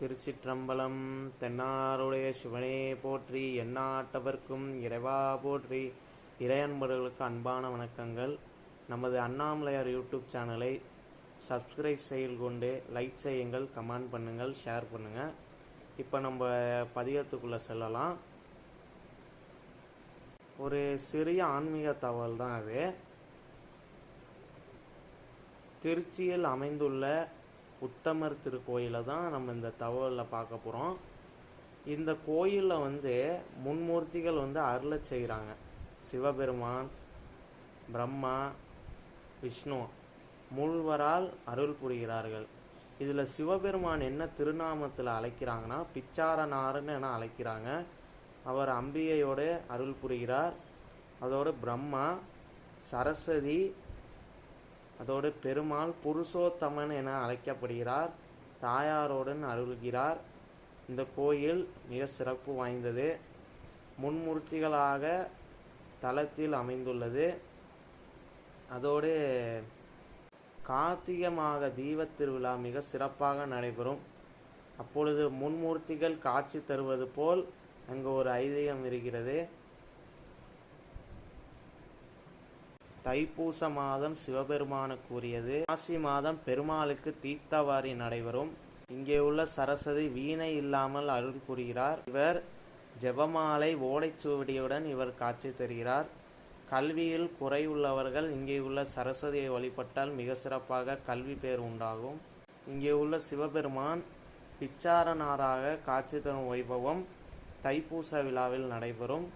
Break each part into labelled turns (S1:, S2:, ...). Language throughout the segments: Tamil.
S1: திருச்சிற்றம்பலம் தென்னாருடைய சிவனே போற்றி எண்ணாட்டவர்க்கும் இறைவா போற்றி. இறையன்பர்களுக்கு அன்பான வணக்கங்கள். நமது அண்ணாமலையார் யூடியூப் சேனலை சப்ஸ்கிரைப் செய்து கொண்டு லைக் செய்யுங்கள் கமெண்ட் பண்ணுங்கள் ஷேர் பண்ணுங்கள் இப்போ நம்ம பதிகத்துக்குள்ளே செல்லலாம். ஒரு சிறிய ஆன்மீக தகவல் தான் அது. திருச்சியில் அமைந்துள்ள உத்தமர் திருக்கோயிலை தான் நம்ம இந்த தகவலில் பார்க்க போகிறோம் இந்த கோயிலில் வந்து முன்மூர்த்திகள் வந்து அருளை செய்கிறாங்க சிவபெருமான் பிரம்மா விஷ்ணு. மூழ்வரால் அருள் புரிகிறார்கள். இதில் சிவபெருமான் என்ன திருநாமத்தில் அழைக்கிறாங்கன்னா பிச்சாரனாருன்னு என அழைக்கிறாங்க. அவர் அம்பிகையோடு அருள் புரிகிறார். அதோடு பிரம்மா சரஸ்வதி அதோடு பெருமாள் புருஷோத்தமன் என அழைக்கப்படுகிறார் தாயாரோடன் அருள்கிறார். இந்த கோயில் மிக சிறப்பு வாய்ந்தது. முன்மூர்த்திகளாக தலத்தில் அமைந்துள்ளது. அதோடு கார்த்திகை மாக தீபத் திருவிழா மிக சிறப்பாக நடைபெறும். அப்பொழுது முன்மூர்த்திகள் காட்சி தருவது போல் அங்கு ஒரு ஐதீகம் இருக்கிறது. தைப்பூச மாதம் சிவபெருமானுக்குரியது மாசி மாதம் பெருமாளுக்கு தீர்த்தவாரி நடைபெறும். இங்கே உள்ள சரஸ்வதி வீணை இல்லாமல் அருள் புரிகிறார். இவர் ஜெபமாலை ஓலைச்சுவடியுடன் இவர் காட்சி தருகிறார். கல்வியில் குறையுள்ளவர்கள் இங்கே உள்ள சரஸ்வதியை வழிபட்டால் மிக சிறப்பாக கல்வி பேர் உண்டாகும். இங்கே உள்ள சிவபெருமான் பிச்சாரனாராக காட்சி தரும் வைபவம் தைப்பூச விழாவில் நடைபெறும்.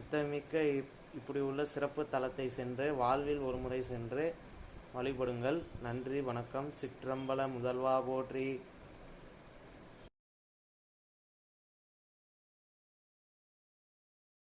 S1: அத்தமிக்க இப்- இப்படி உள்ள சிறப்பு தலத்தை சென்று வாழ்வில் ஒருமுறை சென்று வழிபடுங்கள். நன்றி வணக்கம். சிற்றம்பல முதல்வா போற்றி.